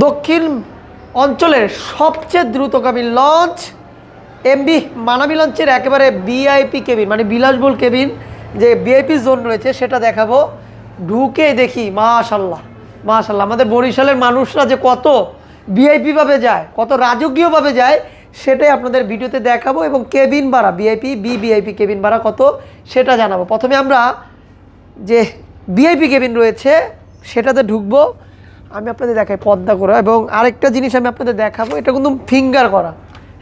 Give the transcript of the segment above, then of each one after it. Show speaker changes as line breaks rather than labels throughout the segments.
দক্ষিণ অঞ্চলের সবচেয়ে দ্রুতগামী লঞ্চ এমবি মানামি লঞ্চের একেবারে বিআইপি কেবিন মানে বিলাসবহুল কেবিন যে বিআইপি জোন রয়েছে, সেটা দেখাবো। ঢুকে দেখি, মাশাল্লাহ মাশাল্লাহ, আমাদের বরিশালের মানুষরা যে কত ভিআইপিভাবে যায়, কত রাজকীয়ভাবে যায়, সেটাই আপনাদের ভিডিওতে দেখাবো এবং কেবিন ভাড়া বিআইপি বি বিআইপি কেবিন ভাড়া কত, সেটা জানাব। প্রথমে আমরা যে ভিআইপি কেবিন রয়েছে, সেটাতে ঢুকবো। আমি আপনাদের দেখাই পদ্মা করা। এবং আরেকটা জিনিস আমি আপনাদের দেখাবো, এটা কিন্তু ফিঙ্গার করা।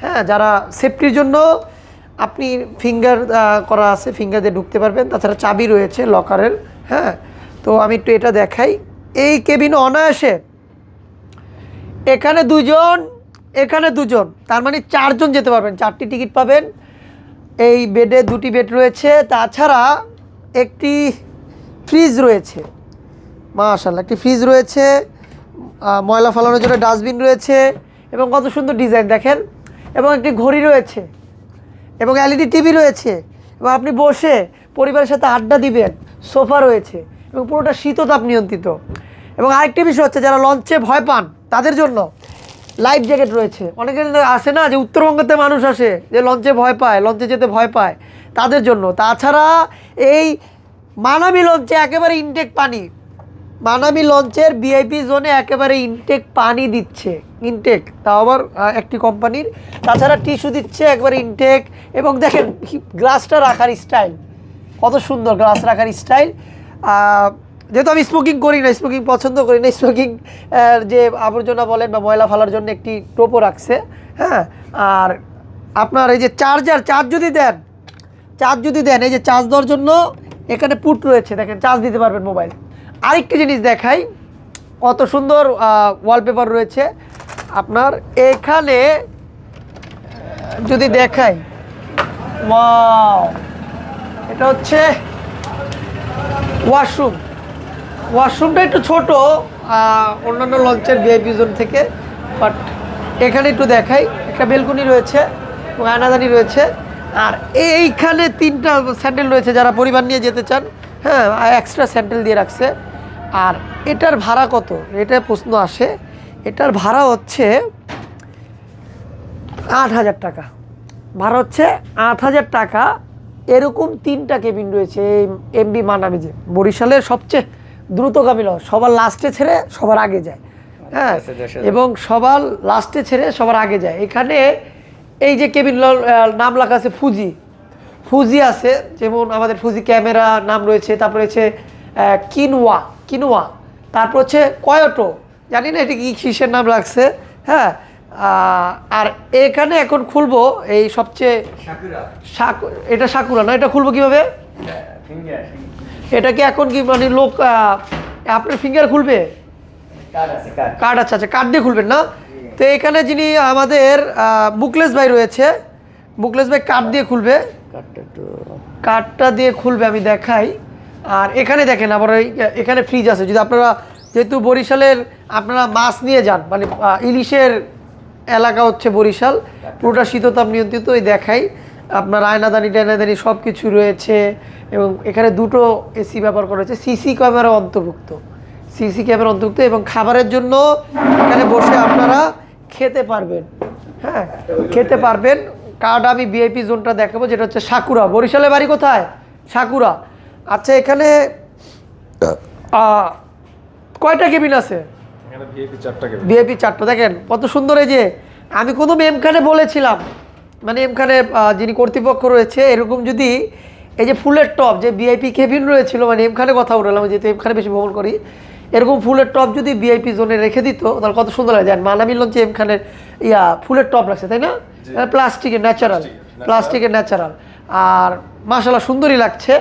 হ্যাঁ যারা সেফটির জন্য আপনি ফিঙ্গার করা আছে, ফিঙ্গার দিয়ে ঢুকতে পারবেন। তাছাড়া চাবি রয়েছে লকারের হ্যাঁ। তো আমি একটু এটা দেখাই। এই কেবিন অনায়াসে। এখানে দুজন এখানে দুজন। তার মানে চারজন যেতে পারবেন। চারটি টিকিট পাবেন। এই বেডে দুটি বেড রয়েছে। তাছাড়া একটি ফ্রিজ রয়েছে। মাশাল্লাহ একটি ফ্রিজ রয়েছে। ময়লা ফালানোর জন্য ডাস্টবিন রয়েছে এবং কত সুন্দর ডিজাইন দেখেন। এবং একটি ঘড়ি রয়েছে এবং এলইডি টিভি রয়েছে এবং আপনি বসে পরিবারের সাথে আড্ডা দিবেন, সোফা রয়েছে এবং পুরোটা শীততাপ নিয়ন্ত্রিত। এবং আরেকটি বিষয় হচ্ছে, যারা লঞ্চে ভয় পান, তাদের জন্য লাইফ জ্যাকেট রয়েছে। অনেকের আসে না যে উত্তরবঙ্গতে মানুষ আসে যে লঞ্চে ভয় পায়, লঞ্চে যেতে ভয় পায়। তাদের জন্য। তাছাড়া এই মানামি লঞ্চে একেবারে ইনটেক পানি মানামি লঞ্চের ভিআইপি জোনে একেবারে ইনটেক পানি দিচ্ছে। ইনটেক তাও আবার একটি কোম্পানির তাছাড়া টিস্যু দিচ্ছে একবারে ইনটেক এবং দেখেন গ্লাসটা রাখার স্টাইল কত সুন্দর গ্লাস রাখার স্টাইল যেহেতু আমি স্মোকিং করি না স্মোকিং পছন্দ করি না স্মোকিং যে আবর্জনা বলেন বা ময়লা ফেলার জন্য একটি টোপো রাখছে হ্যাঁ? আর আপনার এই যে চার্জার চার্জ যদি দেন চার্জ যদি দেন, এই যে চার্জ দেওয়ার জন্য এখানে পুট রয়েছে, দেখেন চার্জ দিতে পারবেন মোবাইল আরেকটি জিনিস দেখাই। কত সুন্দর ওয়ালপেপার রয়েছে। আপনার এখানে, যদি দেখাই। এটা হচ্ছে ওয়াশরুম ওয়াশরুমটা একটু ছোট অন্যান্য লঞ্চের ভিআইপি জোন থেকে বাট এখানে একটু দেখাই। একটা বেলকুনি রয়েছে আয়নাদানি রয়েছে। আর এইখানে তিনটা স্যান্ডেল রয়েছে, যারা পরিবার নিয়ে যেতে চান। হ্যাঁ এক্সট্রা স্যান্ডেল দিয়ে রাখছে। আর এটার ভাড়া কত? এটা প্রশ্ন আসে। এটার ভাড়া হচ্ছে আট হাজার টাকা। ভাড়া হচ্ছে আট হাজার টাকা। এরকম তিনটা কেবিন রয়েছে এই এমবি মানামিজে। বরিশালের সবচেয়ে দ্রুতগামী লঞ্চ সবার লাস্টে ছেড়ে সবার আগে যায়। হ্যাঁ। এবং সবার লাস্টে ছেড়ে সবার আগে যায়। এখানে এই যে কেবিন নাম লেখা আছে ফুজি ফুজি আছে যেমন আমাদের ফুজি ক্যামেরা নাম রয়েছে তারপর রয়েছে কিনওয়া কিনোয়া। তারপর হচ্ছে কয়োটো? জানি না এটা কি কিসের নাম রাখছে হ্যাঁ আর এখানে এখন খুলবো এই সবচেয়ে এটা সাকুরা না? এটা খুলবো কীভাবে? এটা কি এখন কি মানে লোক আপনার ফিঙ্গার খুলবে? কার্ড আচ্ছা আচ্ছা কার্ড দিয়ে খুলবেন না? তো এখানে যিনি আমাদের বুকলেস ভাই রয়েছে বুকলেস ভাই কার্ড দিয়ে খুলবে। কার্ডটা দিয়ে খুলবে আমি দেখাই। আর এখানে দেখেন আবার এখানে ফ্রিজ আছে। যদি আপনারা যেহেতু বরিশালের, আপনারা মাছ নিয়ে যান মানে ইলিশের এলাকা হচ্ছে বরিশাল, পুরোটা শীততাপ নিয়ন্ত্রিত ওই দেখাই। আপনার আয়নাদানি, টায়নাদানি সব কিছু রয়েছে এবং এখানে দুটো এসি ব্যবহার করা হয়েছে। সিসি ক্যামেরা অন্তর্ভুক্ত। সিসি ক্যামেরা অন্তর্ভুক্ত এবং খাবারের জন্য এখানে বসে আপনারা খেতে পারবেন। হ্যাঁ খেতে পারবেন। কার্ড আমি ভিআইপি জোনটা দেখাবো, যেটা হচ্ছে সাকুরা। বরিশালে বাড়ি কোথায়? সাকুরা। আচ্ছা এখানে কয়টা কেবিন আছে? ভিআইপি চারটা দেখেন কত সুন্দর এই যে আমি কোনো এমখানে বলেছিলাম মানে এমখানে যিনি কর্তৃপক্ষ রয়েছে এরকম যদি এই যে ফুলের টপ যে ভিআইপি কেবিন রয়েছিল মানে এমখানে কথা উঠালাম যেহেতু এমখানে বেশি ভ্রমণ করি এরকম ফুলের টপ যদি ভিআইপি জোনে রেখে দিত তাহলে কত সুন্দর লাগে যান মানামি লঞ্চে এমখানে ইয়া ফুলের টপ রাখছে তাই না? প্লাস্টিকের ন্যাচারাল প্লাস্টিকের ন্যাচারাল আর মাসাল্লাহ সুন্দরই লাগছে।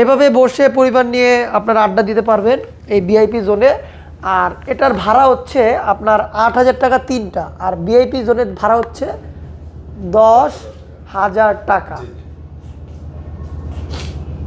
এভাবে বসে পরিবার নিয়ে আপনার আড্ডা দিতে পারবেন এই ভিআইপি জোনে। আর এটার ভাড়া হচ্ছে আপনার আট হাজার টাকা তিনটা। আর ভিআইপি জোনের ভাড়া হচ্ছে দশ হাজার টাকা।